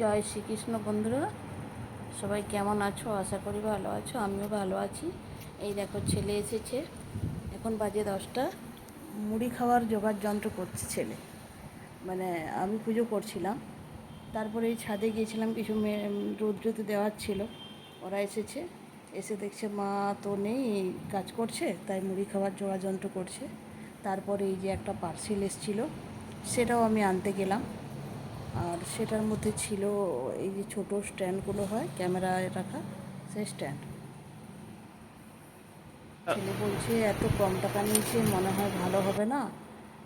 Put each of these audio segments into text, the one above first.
জয় শ্রীকৃষ্ণ বন্ধুরা, সবাই কেমন আছো? আশা করি ভালো আছো, আমিও ভালো আছি। এই দেখো, ছেলে এসেছে। এখন বাজে দশটা। মুড়ি খাওয়ার জোগাড় যন্ত্র করছে ছেলে। মানে আমি পুজো করছিলাম। তারপরে এই ছাদে গিয়েছিলাম, কিছু রৌদ্রতে দেওয়ার ছিল। ওরা এসেছে। এসে দেখছে, মা তো নেই, কাজ করছে, তাই মুড়ি খাওয়ার জোগাড় যন্ত্র করছে। তারপরে এই যে একটা পার্সেল এসেছিল, সেটাও আমি আনতে গেলাম। আর সেটার মধ্যে ছিল এই যে ছোট স্ট্যান্ডগুলো হয়, ক্যামেরায় রাখা, সেই স্ট্যান্ড। ছেলে বলছে, এত কম টাকা নিয়েছে, মনে হয় ভালো হবে না।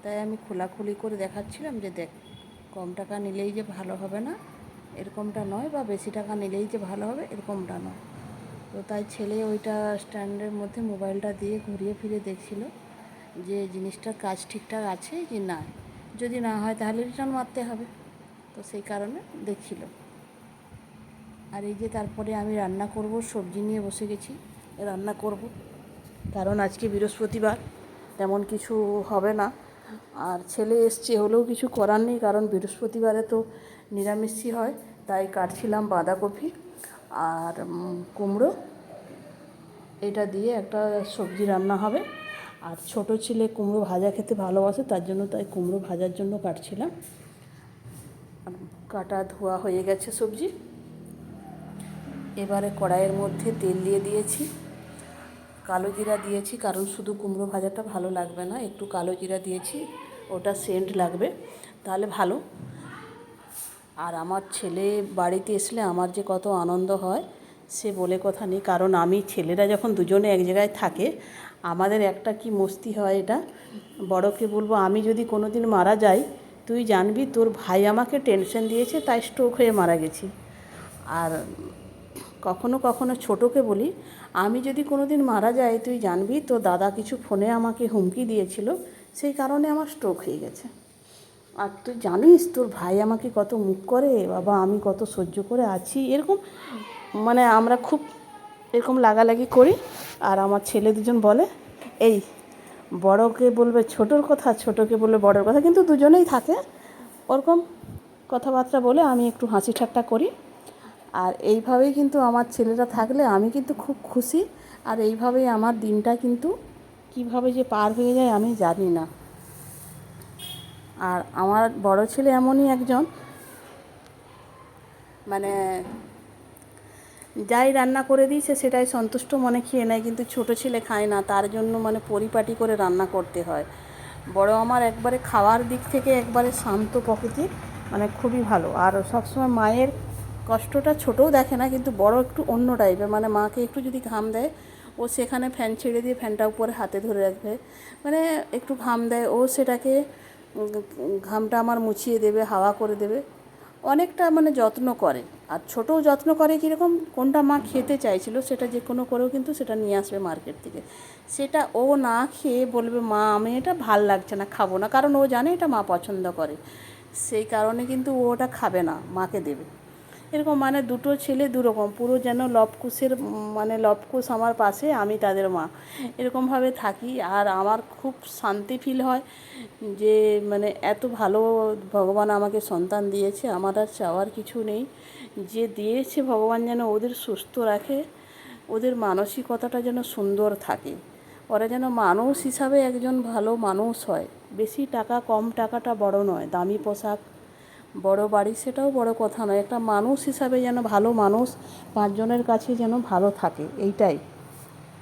তাই আমি খোলাখুলি করে দেখাচ্ছিলাম যে, দেখ, কম টাকা নিলেই যে ভালো হবে না, এরকমটা নয় বা বেশি টাকা নিলেই যে ভালো হবে, এরকমটা নয়। তো তাই ছেলে ওইটা স্ট্যান্ডের মধ্যে মোবাইলটা দিয়ে ঘুরিয়ে ফিরে দেখছিল যে, জিনিসটার কাজ ঠিকঠাক আছে কি না যদি না হয় তাহলে রিটার্ন মারতে হবে। তো সেই কারণে দেখছিল। আর এই যে তারপরে আমি রান্না করব, সবজি নিয়ে বসে গেছি, রান্না করব। কারণ আজকে বৃহস্পতিবার, তেমন কিছু হবে না। আর ছেলে এসছে, হলেও কিছু করার নেই, কারণ বৃহস্পতিবারে তো নিরামিষই হয়, তাই কাটছিলাম বাঁধাকপি আর কুমড়ো। এটা দিয়ে একটা সবজি রান্না হবে। আর ছোট ছেলে কুমড়ো ভাজা খেতে ভালোবাসে, তার জন্য তাই কুমড়ো ভাজার জন্য কাটছিলাম। কাটা ধোয়া হয়ে গেছে সবজি। এবারে কড়াইয়ের মধ্যে তেল দিয়ে দিয়েছি। কালো জিরা দিয়েছি, কারণ শুধু কুমড়ো ভাজাটা ভালো লাগবে না, একটু কালো জিরা দিয়েছি, ওটা সেন্ট লাগবে, তাহলে ভালো। আর আমার ছেলে বাড়িতে আসলে আমার যে কত আনন্দ হয়, সে বলে কথা নেই, কারণ আমি ছেলেরা যখন দুজনে এক জায়গায় থাকে, আমাদের একটা কি মস্তি হয় এটা? বড়কে বলব, আমি যদি কোনো দিন মারা যাই তুই জানবি তোর ভাই আমাকে টেনশন দিয়েছে, তাই স্ট্রোক হয়ে মারা গেছি। আর কখনো কখনো ছোটোকে বলি, আমি যদি কোনো দিন মারা যাই, তুই জানবি তোর দাদা কিছু ফোনে আমাকে হুমকি দিয়েছিল, সেই কারণে আমার স্ট্রোক হয়ে গেছে। আর তুই জানিস তোর ভাই আমাকে কত মুখ করে, বাবা, আমি কত সহ্য করে আছি। এরকম মানে আমরা খুব এরকম লাগালাগি করি। আর আমার ছেলে দুজন বলে, এই বড়কে বলবে ছোটোর কথা, ছোটোকে বলবে বড়োর কথা, কিন্তু দুজনেই থাকে। ওরকম কথাবার্তা বলে আমি একটু হাসি ঠাট্টা করি। আর এইভাবেই কিন্তু আমার ছেলেরা থাকলে আমি কিন্তু খুব খুশি। আর এইভাবেই আমার দিনটা কিন্তু কীভাবে যে পার হয়ে যায় আমি জানি না। আর আমার বড় ছেলে এমনই একজন মানে যাই রান্না করে দিয়েছে সেটাই সন্তুষ্ট মনে খেয়ে নেয়, কিন্তু ছোট ছেলে খায় না, তার জন্য মানে পরিপাটি করে রান্না করতে হয়। বড় আমার একবারে খাওয়ার দিক থেকে একবারে শান্ত প্রকৃতির মানে খুবই ভালো। আর সবসময় মায়ের কষ্টটা ছোটও দেখে না, কিন্তু বড় একটু অন্য টাইপের মানে মাকে একটু যদি ঘাম দেয়, ও সেখানে ফ্যান ছেড়ে দিয়ে ফ্যানটা উপরে হাতে ধরে রাখবে। মানে একটু ঘাম দেয়, ও সেটাকে ঘামটা আমার মুছিয়ে দেবে, হাওয়া করে দেবে। অনেকটা মানে যত্ন করে। আর ছোটও যত্ন করে কীরকম, কোনটা মা খেতে চাইছিল সেটা যে কোনো করেও কিন্তু সেটা নিয়ে আসবে মার্কেট থেকে। সেটা ও না খেয়ে বলবে, মা, আমি এটা ভালো লাগছে না, খাব না। কারণ ও জানে এটা মা পছন্দ করে। সেই কারণে কিন্তু ও ওটা খাবে না, মাকে দেবে। এরকম মানে দুটো ছেলে দুরকম, পুরো যেন লবকুশের মানে লবকুশ আমার পাশে, আমি তাদের মা। এরকমভাবে থাকি আর আমার খুব শান্তি ফিল হয় যে মানে এত ভালো ভগবান আমাকে সন্তান দিয়েছে, আমার আর চাওয়ার কিছু নেই। যে দিয়েছে ভগবান যেন ওদের সুস্থ রাখে, ওদের মানসিকতাটা যেন সুন্দর থাকে। ওরা যেন মানুষ হিসাবে একজন ভালো মানুষ হয়। বেশি টাকা, কম টাকাটা বড় নয়, দামি পোশাক, বড় বাড়ি সেটাও বড় কথা নয়। একটা মানুষ হিসাবে যেন ভালো মানুষ পাঁচজনের কাছে যেন ভালো থাকে, এইটাই।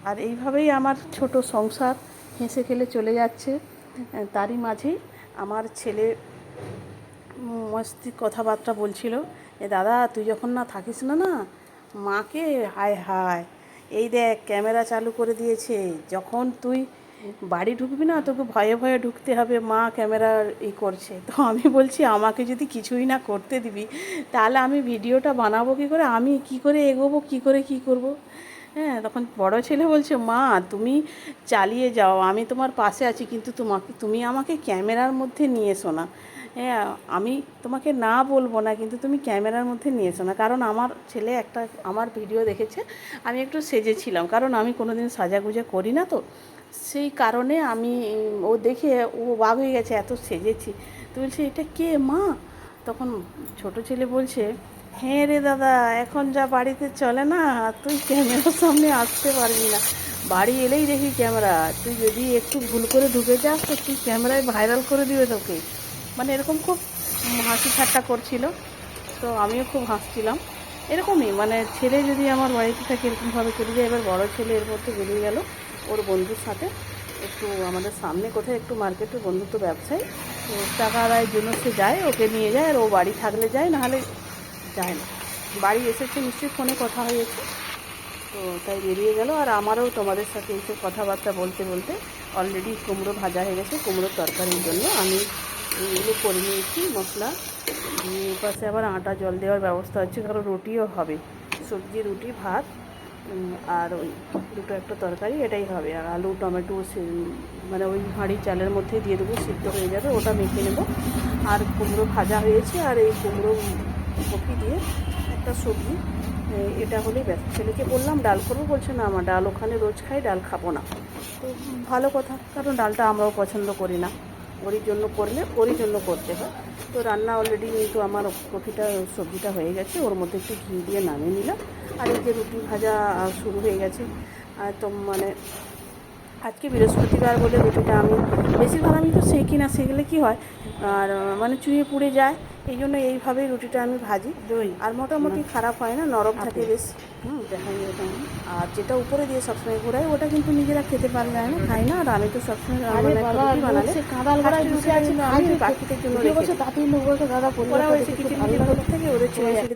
আর এইভাবেই আমার ছোট সংসার হেসে খেলে চলে যাচ্ছে। তারই মাঝেই আমার ছেলে মস্তি কথাবার্তা বলছিল এ দাদা, তুই যখন না থাকিস না না, মাকে হায় হায়, এই দেখ, ক্যামেরা চালু করে দিয়েছে, যখন তুই বাড়ি ঢুকবি না, তোকে ভয়ে ভয়ে ঢুকতে হবে, মা ক্যামেরা ই করছে। তো আমি বলছি, আমাকে যদি কিছুই না করতে দিবি, তাহলে আমি ভিডিওটা বানাবো কী করে? আমি কি করে এগোবো? কি করে কি করব? হ্যাঁ তখন বড় ছেলে বলছে, মা, তুমি চালিয়ে যাও, আমি তোমার পাশে আছি, কিন্তু তোমাকে, তুমি আমাকে ক্যামেরার মধ্যে নিয়ে এসো না। হ্যাঁ আমি তোমাকে না বলব না, কিন্তু তুমি ক্যামেরার মধ্যে নিয়ে এসো না। কারণ আমার ছেলে একটা, আমার ভিডিও দেখেছে, আমি একটু সেজেছিলাম। কারণ আমি কোনো দিন সাজাগুজা করি না তো। সেই কারণে আমি, ও দেখে, ও বাঘ হয়ে গেছে, এত সেজেছি। তো বলছে, এটা কে, মা? তখন ছোট ছেলে বলছে হ্যাঁ রে দাদা, এখন যা বাড়িতে চলে না, তুই ক্যামেরার সামনে আসতে পারবি না। বাড়ি এলেই দেখি ক্যামেরা। তুই যদি একটু ভুল করে ঢুকে যাস, তো তুই ক্যামেরায় ভাইরাল করে দিবে তোকে। মানে এরকম খুব হাসি ঠাট্টা করছিল। তো আমিও খুব হাসছিলাম। এরকমই মানে ছেলে যদি আমার বাড়িতে থাকে এরকমভাবে চলে যায়, এবার বড় ছেলে এর মধ্যে বেরিয়ে গেল ওর বন্ধুর সাথে। একটু আমাদের সামনে কোথায় একটু মার্কেটে বন্ধুত্ব ব্যবসায়ী। তো টাকা আদায়ের জন্য সে যায়, ওকে নিয়ে যায়, আর ও বাড়ি থাকলে যায়, নাহলে যায় না। বাড়ি এসেছে, নিশ্চয়ই ফোনে কথা হয়েছে। তো তাই বেরিয়ে গেল, আর আমারও তোমাদের সাথে এসে কথাবার্তা বলতে বলতে অলরেডি কুমড়ো ভাজা হয়ে গেছে, কুমড়োর তরকারির জন্য। আমি এগুলো করে নিয়েছি, মশলা। দিয়ে পাশে আবার আটা, জল দেওয়ার ব্যবস্থা হচ্ছে কারণ রুটিও হবে। সবজি, রুটি, ভাত আর ওই দুটো একটা তরকারি, এটাই হবে। আর আলু, টমেটো মানে ওই হাঁড়ি চালের মধ্যে দিয়ে দেবো, সিদ্ধ হয়ে যাবে, ওটা মেখে নেব। আর কুমড়ো ভাজা হয়েছে, আর এই কুমড়ো কপি দিয়ে একটা সবজি। এটা হলেই ব্যাস। ছেলেকে বললাম, ডাল করব? বলছে, না আমার ডাল ওখানে রোজ খাই, ডাল খাব না। তো ভালো কথা, কারণ ডালটা আমরাও পছন্দ করি না। ওরই জন্য করলে ওরই জন্য করতে হয়। তো রান্না অলরেডি কিন্তু আমার কফিটা সবজিটা হয়ে গেছে। ওর মধ্যে একটু ঘি দিয়ে নামিয়ে নিলাম। আর এই যে রুটি ভাজা শুরু হয়ে গেছে। আর তো মানে আজকে বৃহস্পতিবার বলে রুটিটা আমি বেশিরভাগ আমি তো সেঁকি না সেঁকলে কী হয়? আর মানে চুঁয়ে পুড়ে যায় এই জন্য এইভাবেই রুটিটা আমি ভাজি। দই? আর মোটামুটি খারাপ হয় না নরম থাকে বেশ। হুম দেখাই। আর যেটা উপরে দিয়ে সবসময় ঘোরাই ওটা কিন্তু নিজেরা খেতে পারলে না খাই না। আর আমি তো সবসময় মানে বানালে আমি পাখিদের জন্য ওরা কিচিমিচি ওদের ছেড়ে